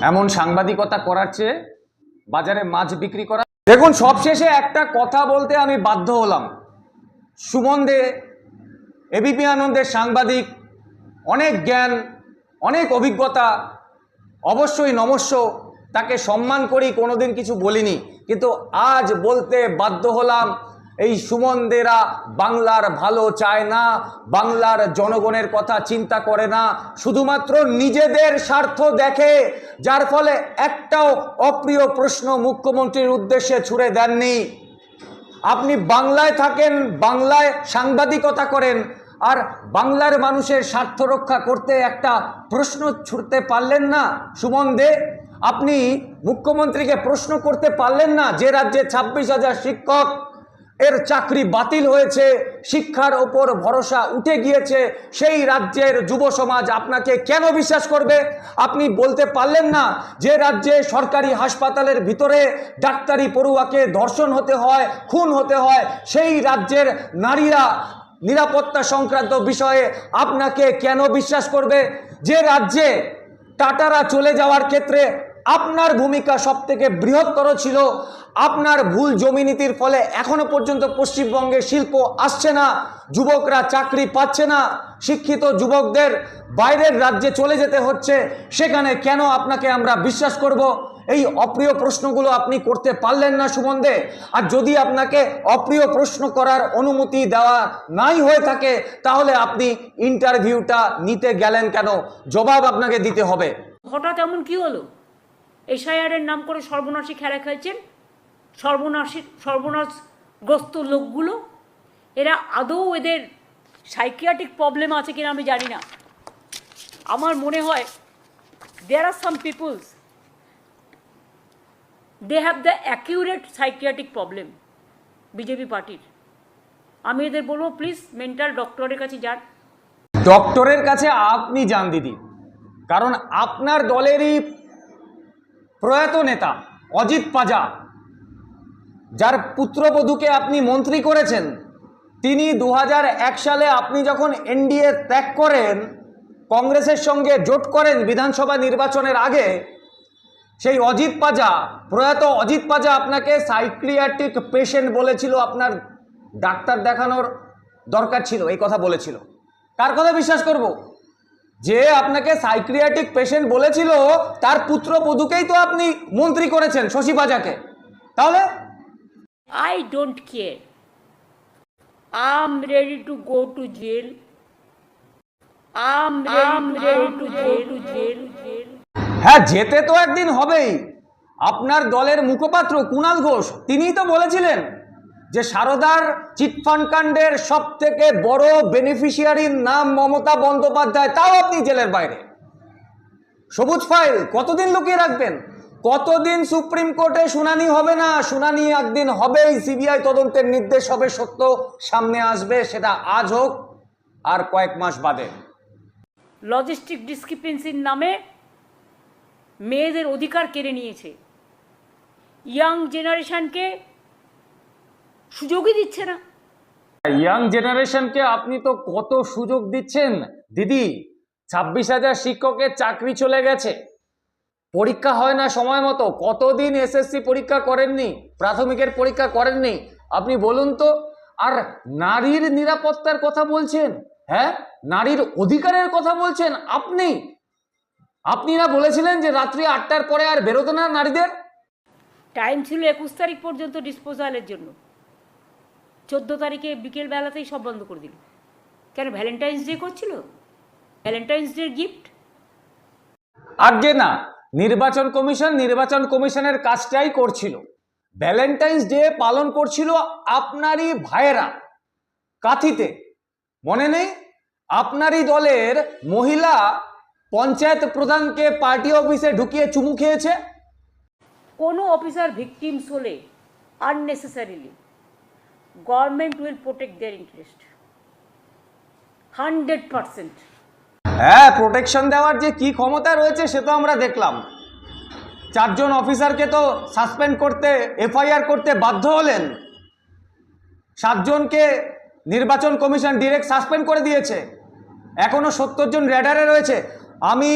এমন সাংবাদিকতা করার চেয়ে বাজারে মাছ বিক্রি করা। দেখুন, সবশেষে একটা কথা বলতে আমি বাধ্য হলাম। সুমন দে এবিপি আনন্দের সাংবাদিক, অনেক জ্ঞান, অনেক অভিজ্ঞতা, অবশ্যই নমস্য, তাকে সম্মান করি, কোনোদিন কিছু বলিনি। কিন্তু আজ বলতে বাধ্য হলাম এই সুমনদেরা বাংলার ভালো চায় না, বাংলার জনগণের কথা চিন্তা করে না, শুধুমাত্র নিজেদের স্বার্থ দেখে, যার ফলে একটাও অপ্রিয় প্রশ্ন মুখ্যমন্ত্রীর উদ্দেশ্যে ছুড়ে দেননি। আপনি বাংলায় থাকেন, বাংলায় সাংবাদিকতা করেন, আর বাংলার মানুষের স্বার্থ রক্ষা করতে একটা প্রশ্ন ছুটতে পারলেন না, সুমন দে। আপনি মুখ্যমন্ত্রীকে প্রশ্ন করতে পারলেন না যে রাজ্যে ছাব্বিশ হাজার শিক্ষক এর চাকরি বাতিল হয়েছে, শিক্ষার ওপর ভরসা উঠে গিয়েছে, সেই রাজ্যের যুব সমাজ আপনাকে কেন বিশ্বাস করবে? আপনি বলতে পারলেন না যে রাজ্যে সরকারি হাসপাতালের ভিতরে ডাক্তারি পড়ুয়াকে ধর্ষণ হতে হয়, খুন হতে হয়, সেই রাজ্যের নারীরা নিরাপত্তা সংক্রান্ত বিষয়ে আপনাকে কেন বিশ্বাস করবে? যে রাজ্যে টাটারা চলে যাওয়ার ক্ষেত্রে আপনার ভূমিকা সব থেকে বৃহত্তর ছিল আপনার ভুল জমি নীতির ফলে এখনও পর্যন্ত পশ্চিমবঙ্গে শিল্প আসছে না, যুবকরা চাকরি পাচ্ছে না, শিক্ষিত যুবকদের বাইরের রাজ্যে চলে যেতে হচ্ছে, সেখানে কেন আপনাকে আমরা বিশ্বাস করব? এই অপ্রিয় প্রশ্নগুলো আপনি করতে পারলেন না সুমন দে আর যদি আপনাকে অপ্রিয় প্রশ্ন করার অনুমতি দেওয়া নাই হয়ে থাকে, তাহলে আপনি ইন্টারভিউটা নিতে গেলেন কেন? জবাব আপনাকে দিতে হবে। হঠাৎ এমন কি হলো? এসআইআরের নাম করে সর্বনাশী খেলা খেলছেন? সর্বনাশী সর্বনাশগ্রস্ত লোকগুলো, এরা আদৌ এদের সাইকিয়াটিক প্রবলেম আছে কিনা আমি জানি না। আমার মনে হয় there are some peoples they have the accurate psychiatric problem BJP পার্টির আমি এদের বলব প্লিজ মেন্টাল ডক্টরের কাছে যান। ডক্টরের কাছে আপনি যান দিদি। কারণ আপনার দলেরই প্রয়াত নেতা অজিত পাজা যার পুত্রবধূকে আপনি মন্ত্রী করেছেন, তিনি দু সালে আপনি যখন এনডিএ ত্যাগ করেন, কংগ্রেসের সঙ্গে জোট করেন বিধানসভা নির্বাচনের আগে, সেই অজিত পাজা, প্রয়াত অজিত পাজা আপনাকে সাইক্রিয়াটিক পেশেন্ট বলেছিল, আপনার ডাক্তার দেখানোর দরকার ছিল, এই কথা বলেছিল। কার কথা বিশ্বাস করব? যে আপনাকে সাইক্রিয়াটিক পেশেন্ট বলেছিল, তার পুত্র বধূকেই তো আপনি মন্ত্রী করেছেন শশী পাজাকে। তাহলে I don't care. I'm ready to go to jail. I'm ready, I'm ready to, go to jail. হ্যাঁ যেতে তো একদিন হবেই আপনার দলের মুখপাত্র কুণাল ঘোষ তিনিই তো বলেছিলেন যে সারদার চিটফান্ড কাণ্ডের সব থেকে বড় বেনিফিশিয়ারির নাম মমতা বন্দ্যোপাধ্যায় তাও আপনি জেলের বাইরে সবুজ ফাইল কতদিন লুকিয়ে রাখবেন কতদিন সুপ্রিম কোর্টে শুনানি হবে না? শুনানি একদিন হবেই। সিবিআই তদন্তের নির্দেশ হবে সত্য সামনে আসবে সেটা আজ হোক আর কয়েক মাস বাদে। লজিস্টিক ডিসক্রিপেন্সির নামে মেয়েদের অধিকার কেড়ে নিয়েছে। ইয়াং জেনারেশনকে সুযোগই দিচ্ছে না। ইয়াং জেনারেশনকে আপনি তো কত সুযোগ দিচ্ছেন? দিদি ছাব্বিশ হাজার শিক্ষকের চাকরি চলে গেছে। পরীক্ষা হয় না সময় মতো। কতদিন এসএসসি পরীক্ষা করেননি? প্রাথমিকের পরীক্ষা করেননি? আপনি বলুন তো। আর নারীর নিরাপত্তার কথা বলছেন হ্যাঁ? নারীর অধিকারের কথা বলছেন আপনি। আপনি না বলেছিলেন যে রাত্রি আটটার পরে আর বেরোতো না নারীদের? টাইম ছিল একুশ তারিখ পর্যন্ত ডিসপোজালের জন্য। চোদ্দ তারিখে বিকেল বেলাতেই সব বন্ধ করে দিল। কেন ভ্যালেন্টাইন্স ডে করছিল? Valentine's Day gift? আগে না নির্বাচন কমিশন নির্বাচন কমিশনের কাজটাই করছিল। ভ্যালেন্টাইন্স ডে পালন করছিল আপনারই ভাইয়েরা। কাথিতে। মনে নেই? আপনারই দলের মহিলা পঞ্চায়েত প্রধানকে পার্টি অফিসে ঢুকিয়ে চুমু খেয়েছে? কোনো অফিসার ভিকটিমস হলে unnecessarily government will protect their interest hundred percent হ্যাঁ প্রোটেকশন দেওয়ার যে কি ক্ষমতা রয়েছে সে তো আমরা দেখলাম। চারজন অফিসারকে তো সাসপেন্ড করতে এফআইআর করতে বাধ্য হলেন। সাতজনকে নির্বাচন কমিশন ডিরেক্ট সাসপেন্ড করে দিয়েছে। এখনও সত্তর জন র্যাডারে রয়েছে। আমি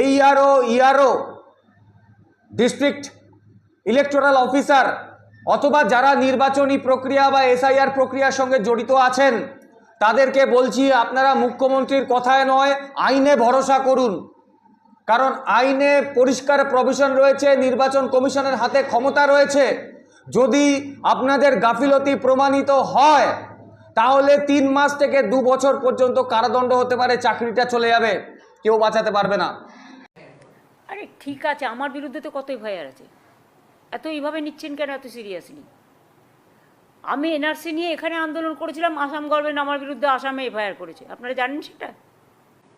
এই ইয়ারও ইয়ারও ডিস্ট্রিক্ট ইলেকটোরাল অফিসার অথবা যারা নির্বাচনী প্রক্রিয়া বা এসআইআর প্রক্রিয়ার সঙ্গে জড়িত আছেন তাদেরকে বলছি, আপনারা মুখ্যমন্ত্রীর কথায় নয়, আইনে ভরসা করুন। কারণ আইনে পরিষ্কার প্রভিশন রয়েছে, নির্বাচন কমিশনের হাতে ক্ষমতা রয়েছে। যদি আপনাদের গাফিলতি প্রমাণিত হয়, তাহলে তিন মাস থেকে দু বছর পর্যন্ত কারাদণ্ড হতে পারে, চাকরিটা চলে যাবে, কেউ বাঁচাতে পারবে না। আরে ঠিক আছে, আমার বিরুদ্ধে তো কতই এফআইআর আছে? এত এইভাবে নিচ্ছেন কেন, এত সিরিয়াসলি আমি এনআরসি নিয়ে এখানে আন্দোলন করেছিলাম, আসাম গভর্নমেন্ট আমার বিরুদ্ধে আসামে এফআইআর করেছে। আপনারা জানেন সেটা?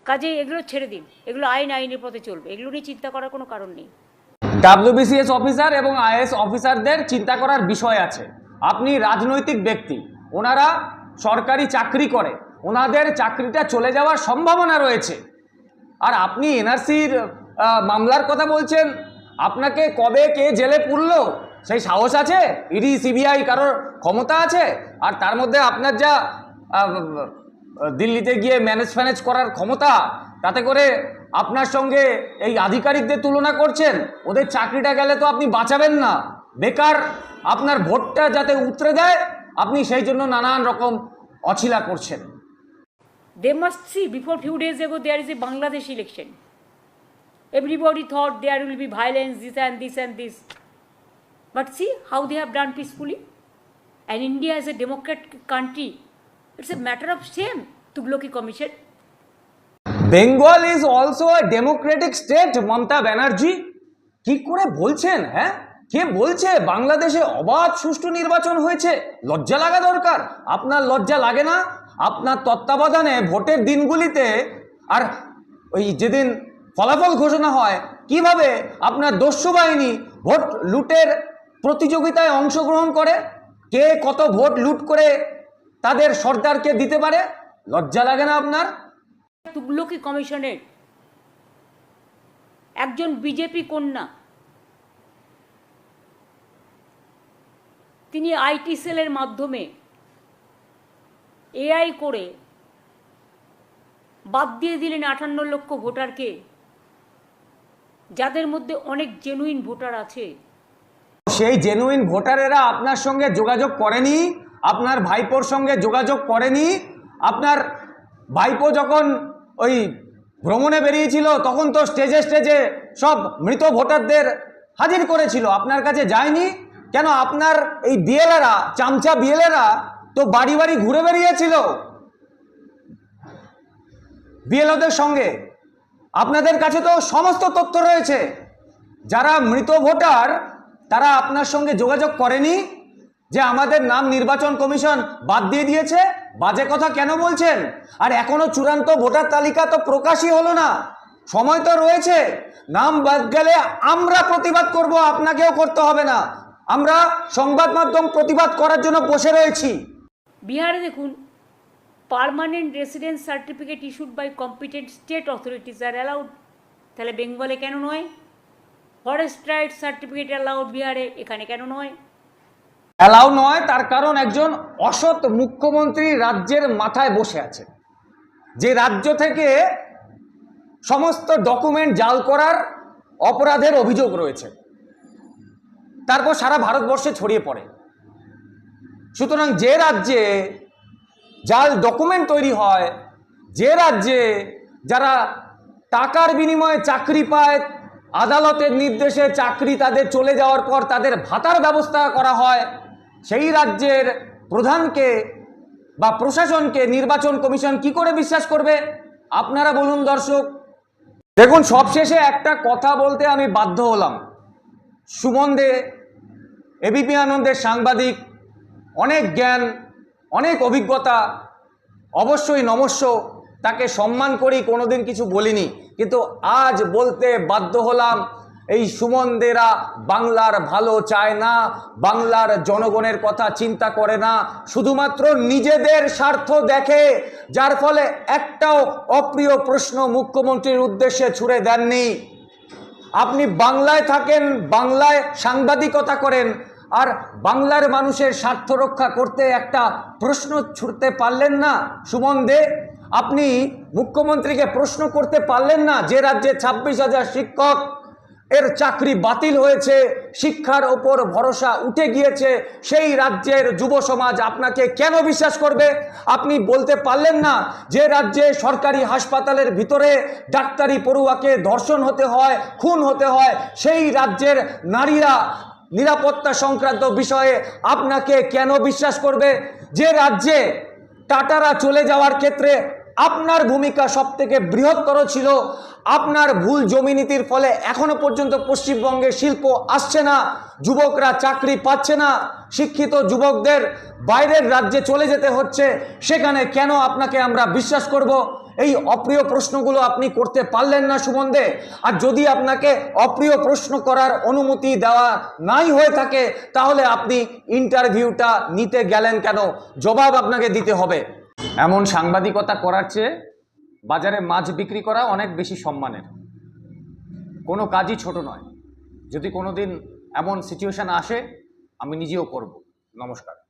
কাজে এগুলো ছেড়ে দিন। এগুলো আইন আইনের পথে চলবে। এগুলো নিয়ে চিন্তা করার কোনো কারণ নেই। ডাব্লিউবিসিএস অফিসার এবং আইএস অফিসারদের চিন্তা করার বিষয় আছে। আপনি রাজনৈতিক ব্যক্তি। ওনারা সরকারি চাকরি করে। ওনাদের চাকরিটা চলে যাওয়ার সম্ভাবনা রয়েছে। আর আপনি এনআরসির মামলার কথা বলছেন, আপনাকে কবে কে জেলে পুরলো? সেই সাহস আছে ইডি সিবিআই কারোর ক্ষমতা আছে আর তার মধ্যে আপনার যা দিল্লিতে গিয়ে ম্যানেজ ফ্যানেজ করার ক্ষমতা তাতে করে আপনার সঙ্গে এই আধিকারিকদের তুলনা করছেন ওদের চাকরিটা গেলে তো আপনি বাঁচাবেন না বেকার আপনার ভোটটা যাতে উতরে দেয় আপনি সেই জন্য নানান রকম অছিলা করছেন They must see before few days ago there is a Bangladesh election. Everybody thought there will be violence, this and this and this. But see how they have done peacefully. And India is a democratic country. It's a matter of shame, Tugloki Commission. Bengal is also a democratic state Mamata Banerjee কি করে বলছেন হ্যাঁ কে বলছে বাংলাদেশে অবাধ সুষ্ঠু নির্বাচন হয়েছে লজ্জা লাগা দরকার আপনার লজ্জা লাগে না আপনার তত্ত্বাবধানে ভোটের দিনগুলিতে আর ওই যেদিন ফলাফল ঘোষণা হয় কীভাবে আপনার দস্যু বাহিনী ভোট লুটের প্রতিযোগিতায় অংশগ্রহণ করে, কে কত ভোট লুট করে তাদের সর্দারকে দিতে পারে? লজ্জা লাগে না আপনার? তুগলকি কমিশনের একজন বিজেপি কন্যা। তিনি আইটি সেলের মাধ্যমে এআই করে বাদ দিয়ে দিলেন আটান্ন লক্ষ ভোটারকে, যাদের মধ্যে অনেক জেনুইন ভোটার আছে। সেই জেনুইন ভোটারেরা আপনার সঙ্গে যোগাযোগ করেনি, আপনার ভাইপোর সঙ্গে যোগাযোগ করেনি, আপনার ভাইপো যখন ওই ভ্রমণে বেরিয়েছিল, তখন তো স্টেজে স্টেজে সব মৃত ভোটারদের হাজির করেছিল, আপনার কাছে যায়নি? কেন আপনার এই বিয়েলেরা চামচা বিয়েলেরা তো বাড়ি বাড়ি ঘুরে বেরিয়েছিল? বিএলওদের সঙ্গে। আপনাদের কাছে তো সমস্ত তথ্য রয়েছে। যারা মৃত ভোটার তারা আপনার সঙ্গে যোগাযোগ করেনি যে আমাদের নাম নির্বাচন কমিশন বাদ দিয়ে দিয়েছে? বাজে কথা কেন বলছেন? আর এখনও চূড়ান্ত ভোটার তালিকা তো প্রকাশই হলো না। সময় তো রয়েছে। নাম বাদ গেলে আমরা প্রতিবাদ করব, আপনাকেও করতে হবে না। আমরা সংবাদ মাধ্যম প্রতিবাদ করার জন্য বসে রয়েছি। বিহারে দেখুন, permanent residence certificate issued by competent state authorities are allowed. তাহলে বেঙ্গলে কেন নয়? ফরেস্ট রাইট সার্টিফিকেট অ্যালাউড বিহারে? এখানে কেন নয়? অ্যালাউ নয়, তার কারণ একজন অসৎ মুখ্যমন্ত্রী রাজ্যের মাথায় বসে আছে। যে রাজ্য থেকে সমস্ত ডকুমেন্ট জাল করার অপরাধের অভিযোগ রয়েছে, তারপর সারা ভারতবর্ষে ছড়িয়ে পড়ে। সুতরাং যে রাজ্যে জাল ডকুমেন্ট তৈরি হয়, যে রাজ্যে যারা টাকার বিনিময়ে চাকরি পায় আদালতের নির্দেশে চাকরি তাদের চলে যাওয়ার পর তাদের ভাতার ব্যবস্থা করা হয়। সেই রাজ্যের প্রধানকে বা প্রশাসনকে নির্বাচন কমিশন কি করে বিশ্বাস করবে? আপনারা বলুন দর্শক। দেখুন, সবশেষে একটা কথা বলতে আমি বাধ্য হলাম। সুমন দে এবিপি আনন্দের সাংবাদিক, অনেক জ্ঞান, অনেক অভিজ্ঞতা, অবশ্যই নমস্য। তাকে সম্মান করি, কোনোদিন কিছু বলিনি। কিন্তু আজ বলতে বাধ্য হলাম, এই সুমনদেরা বাংলার ভালো চায় না, বাংলার জনগণের কথা চিন্তা করে না, শুধুমাত্র নিজেদের স্বার্থ দেখে, যার ফলে একটাও অপ্রিয় প্রশ্ন মুখ্যমন্ত্রীর উদ্দেশ্যে ছুড়ে দেননি। আপনি বাংলায় থাকেন, বাংলায় সাংবাদিকতা করেন, আর বাংলার মানুষের স্বার্থ রক্ষা করতে একটা প্রশ্ন ছুটতে পারলেন না, সুমন দে। আপনি মুখ্যমন্ত্রীকে প্রশ্ন করতে পারলেন না যে রাজ্যে ছাব্বিশ হাজার শিক্ষক এর চাকরি বাতিল হয়েছে, শিক্ষার ওপর ভরসা উঠে গিয়েছে, সেই রাজ্যের যুব সমাজ আপনাকে কেন বিশ্বাস করবে? আপনি বলতে পারলেন না যে রাজ্যে সরকারি হাসপাতালের ভিতরে ডাক্তারি পড়ুয়াকে ধর্ষণ হতে হয়, খুন হতে হয়, সেই রাজ্যের নারীরা নিরাপত্তা সংক্রান্ত বিষয়ে আপনাকে কেন বিশ্বাস করবে? যে রাজ্যে টাটারা চলে যাওয়ার ক্ষেত্রে আপনার ভূমিকা সব থেকে বৃহত্তর ছিল। আপনার ভুল জমি নীতির ফলে এখনও পর্যন্ত পশ্চিমবঙ্গে শিল্প আসছে না, যুবকরা চাকরি পাচ্ছে না, শিক্ষিত যুবকদের বাইরের রাজ্যে চলে যেতে হচ্ছে। সেখানে কেন আপনাকে আমরা বিশ্বাস করব? এই অপ্রিয় প্রশ্নগুলো আপনি করতে পারলেন না, সুমন্দে। আর যদি আপনাকে অপ্রিয় প্রশ্ন করার অনুমতি দেওয়া নাই হয়ে থাকে, তাহলে আপনি ইন্টারভিউটা নিতে গেলেন কেন? জবাব আপনাকে দিতে হবে। এমন সাংবাদিকতা করার চেয়ে বাজারে মাছ বিক্রি করা অনেক বেশি সম্মানের। কোনো কাজই ছোট নয়। যদি কোনো দিন এমন সিচুয়েশান আসে, আমি নিজেও করব। নমস্কার।